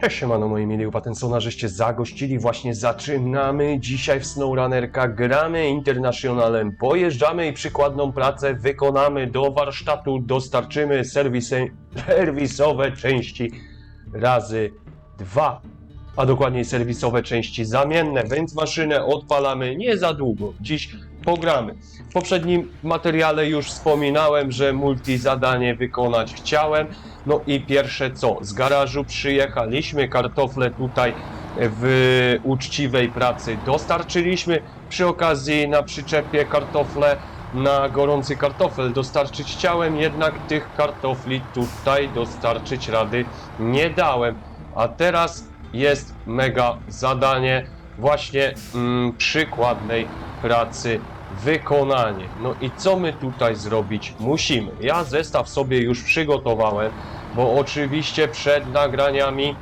Cześć, siemano moi mili upatensonarzyście, zagościli, właśnie zaczynamy. Dzisiaj w SnowRunnerka, gramy Internationalem, pojeżdżamy i przykładną pracę wykonamy. Do warsztatu, dostarczymy serwisowe części razy dwa, a dokładniej serwisowe części zamienne, więc maszynę odpalamy nie za długo, dziś pogramy. W poprzednim materiale już wspominałem, że multi zadanie wykonać chciałem, no i pierwsze co, z garażu przyjechaliśmy, kartofle tutaj w uczciwej pracy dostarczyliśmy. Przy okazji na przyczepie kartofle na gorący kartofel dostarczyć chciałem, jednak tych kartofli tutaj dostarczyć rady nie dałem. A teraz jest mega zadanie właśnie mm, przykładnej pracy wykonanie. No i co my tutaj zrobić musimy? Ja zestaw sobie już przygotowałem, bo oczywiście przed nagraniami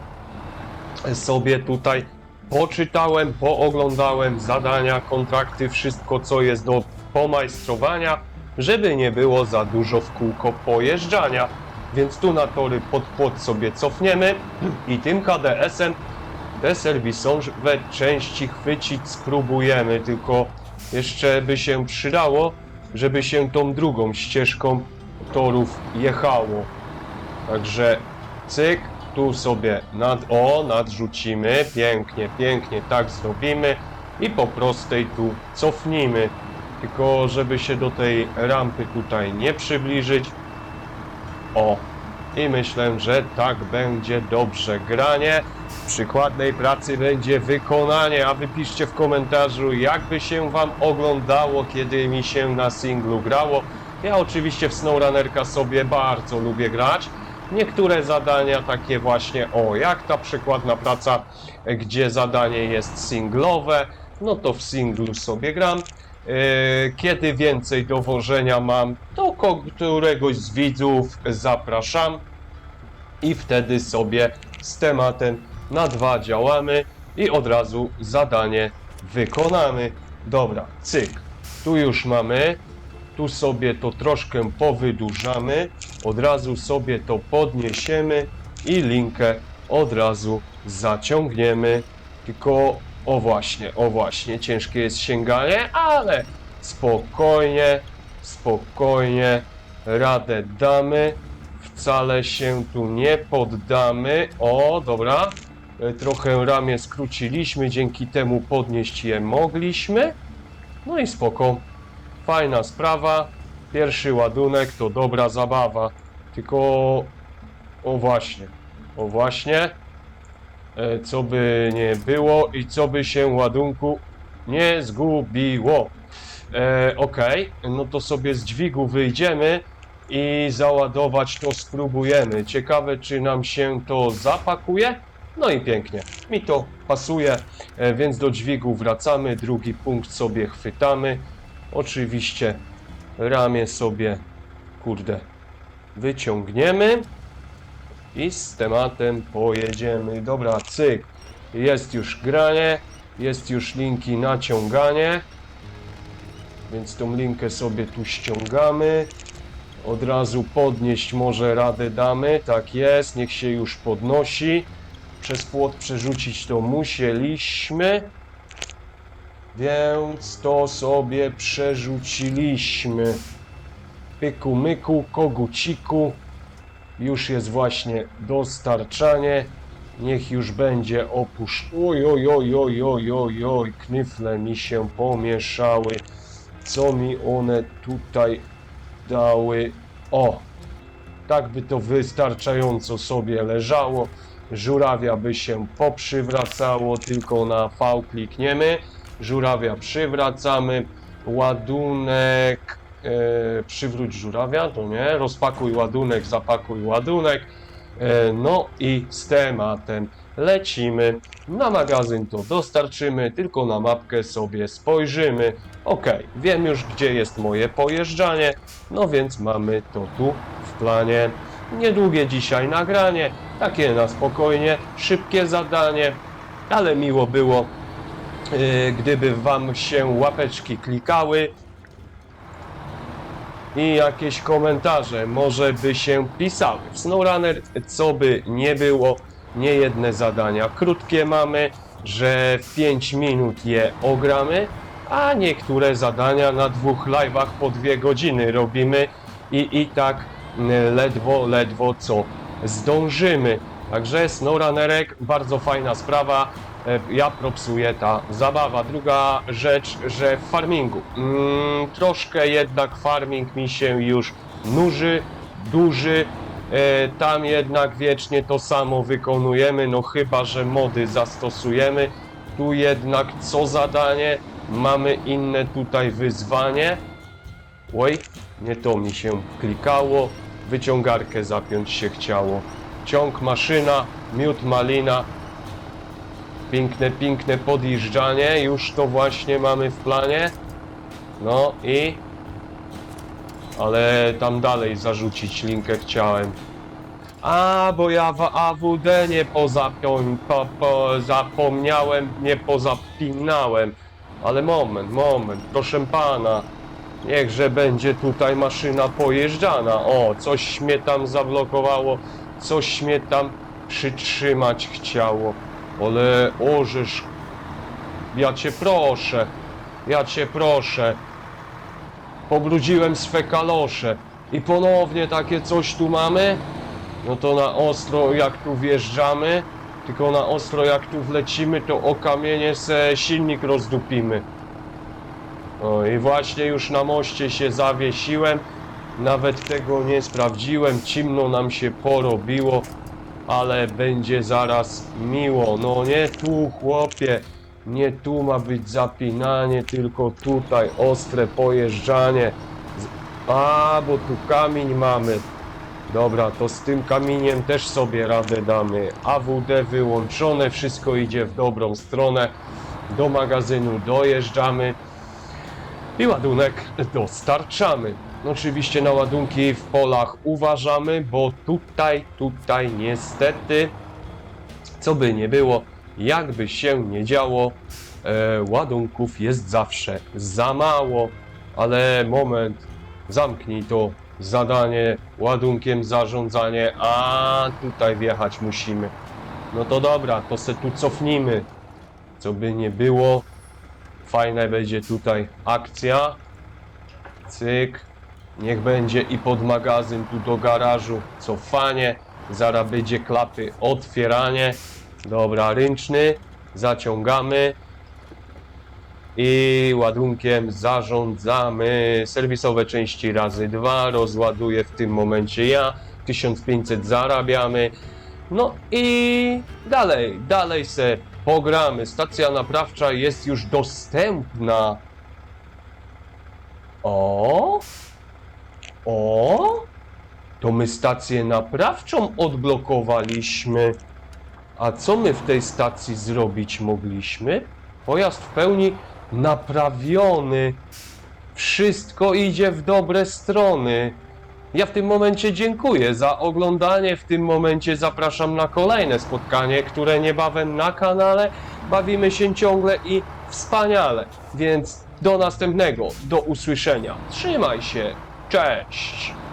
sobie tutaj poczytałem, pooglądałem zadania, kontrakty, wszystko co jest do pomajstrowania, żeby nie było za dużo w kółko pojeżdżania. Więc tu na tory pod płot sobie cofniemy i tym KDS-em te serwisowe części chwycić spróbujemy, tylko jeszcze by się przydało, żeby się tą drugą ścieżką torów jechało. Także cyk, tu sobie nad, o, nadrzucimy, pięknie, pięknie, tak zrobimy i po prostej tu cofnijmy. Tylko żeby się do tej rampy tutaj nie przybliżyć. O, i myślę, że tak będzie dobrze. Granie przykładnej pracy będzie wykonanie, a wy piszcie w komentarzu, jakby się wam oglądało, kiedy mi się na singlu grało. Ja oczywiście w SnowRunnerka sobie bardzo lubię grać. Niektóre zadania takie właśnie, o, jak ta przykładna praca, gdzie zadanie jest singlowe, no to w singlu sobie gram. E, Kiedy więcej dowożenia mam, to któregoś z widzów zapraszam i wtedy sobie z tematem na dwa działamy i od razu zadanie wykonamy. Dobra, cyk. Tu już mamy. Tu sobie to troszkę powydłużamy. Od razu sobie to podniesiemy i linkę od razu zaciągniemy. Tylko o właśnie, o właśnie, ciężkie jest sięganie, ale spokojnie, spokojnie radę damy. Wcale się tu nie poddamy. O, dobra. E, Trochę ramię skróciliśmy, dzięki temu podnieść je mogliśmy. No i spoko. Fajna sprawa. Pierwszy ładunek to dobra zabawa. Tylko o właśnie, o właśnie. E, Co by nie było i co by się ładunku nie zgubiło. E, ok, no to sobie z dźwigu wyjdziemy i załadować to spróbujemy. Ciekawe, czy nam się to zapakuje. No i pięknie, mi to pasuje, e, więc do dźwigu wracamy. Drugi punkt sobie chwytamy. Oczywiście ramię sobie, kurde, wyciągniemy i z tematem pojedziemy. Dobra, cyk. Jest już granie, jest już linki naciąganie. Więc tą linkę sobie tu ściągamy. Od razu podnieść może radę damy. Tak jest, niech się już podnosi. Przez płot przerzucić to musieliśmy. Więc to sobie przerzuciliśmy. Pyku myku, koguciku. Już jest właśnie dostarczanie. Niech już będzie opusz. Oj, oj, oj, oj, oj, oj, oj, knyfle mi się pomieszały. Co mi one tutaj dały? O, tak by to wystarczająco sobie leżało. Żurawia by się poprzywracało, tylko na V klikniemy. Żurawia przywracamy. Ładunek. E, przywróć żurawia, to nie. Rozpakuj ładunek, zapakuj ładunek. E, no i z tematem lecimy. Na magazyn to dostarczymy, tylko na mapkę sobie spojrzymy. Ok, wiem już gdzie jest moje pojeżdżanie, no więc mamy to tu w planie. Niedługie dzisiaj nagranie, takie na spokojnie, szybkie zadanie, ale miło było, yy, gdyby Wam się łapeczki klikały i jakieś komentarze może by się pisały. SnowRunner, co by nie było, niejedne zadania krótkie mamy, że w 5 minut je ogramy, a niektóre zadania na dwóch live'ach po dwie godziny robimy i i tak mm, ledwo, ledwo co zdążymy. Także SnowRunnerek, bardzo fajna sprawa. E, Ja propsuję ta zabawa. Druga rzecz, że w farmingu. Mm, troszkę jednak farming mi się już nuży, duży. E, tam jednak wiecznie to samo wykonujemy, no chyba, że mody zastosujemy. Tu jednak co zadanie, mamy inne tutaj wyzwanie. Oj, nie to mi się klikało. Wyciągarkę zapiąć się chciało. Ciąg maszyna, miód malina. Piękne, piękne podjeżdżanie. Już to właśnie mamy w planie. No i... Ale tam dalej zarzucić linkę chciałem. A, bo ja w AWD nie pozapią, po, po, zapomniałem, nie pozapinałem. Ale moment, moment, proszę pana. Niechże będzie tutaj maszyna pojeżdżana. O, coś mnie tam zablokowało, coś mnie tam przytrzymać chciało. Ale orzesz, ja cię proszę, ja cię proszę. Pobrudziłem swe kalosze i ponownie takie coś tu mamy. No to na ostro jak tu wjeżdżamy, tylko na ostro jak tu wlecimy, to o kamienie se silnik rozdupimy. O i właśnie już na moście się zawiesiłem. Nawet tego nie sprawdziłem. Cimno nam się porobiło, ale będzie zaraz miło. No nie tu, chłopie. Nie tu ma być zapinanie, tylko tutaj ostre pojeżdżanie. A, bo tu kamień mamy. Dobra, to z tym kamieniem też sobie radę damy. AWD wyłączone, wszystko idzie w dobrą stronę. Do magazynu dojeżdżamy i ładunek dostarczamy. Oczywiście na ładunki w polach uważamy, bo tutaj, tutaj niestety, co by nie było, jakby się nie działo, e, ładunków jest zawsze za mało, ale moment, zamknij to zadanie ładunkiem zarządzanie, a tutaj wjechać musimy. No to dobra, to se tu cofnijmy, co by nie było, Fajna będzie tutaj akcja. Cyk. Niech będzie i pod magazyn tu do garażu cofanie. Zaraz będzie klapy otwieranie. Dobra, ręczny. Zaciągamy. I ładunkiem zarządzamy. Serwisowe części razy dwa. Rozładuję w tym momencie ja. 1500 zarabiamy. No i dalej, dalej se pogramy. Stacja naprawcza jest już dostępna. O! O! To my stację naprawczą odblokowaliśmy. A co my w tej stacji zrobić mogliśmy? Pojazd w pełni naprawiony. Wszystko idzie w dobre strony. Ja w tym momencie dziękuję za oglądanie. W tym momencie zapraszam na kolejne spotkanie, które niebawem na kanale. Bawimy się ciągle i wspaniale. Więc do następnego, do usłyszenia. Trzymaj się. Cześć.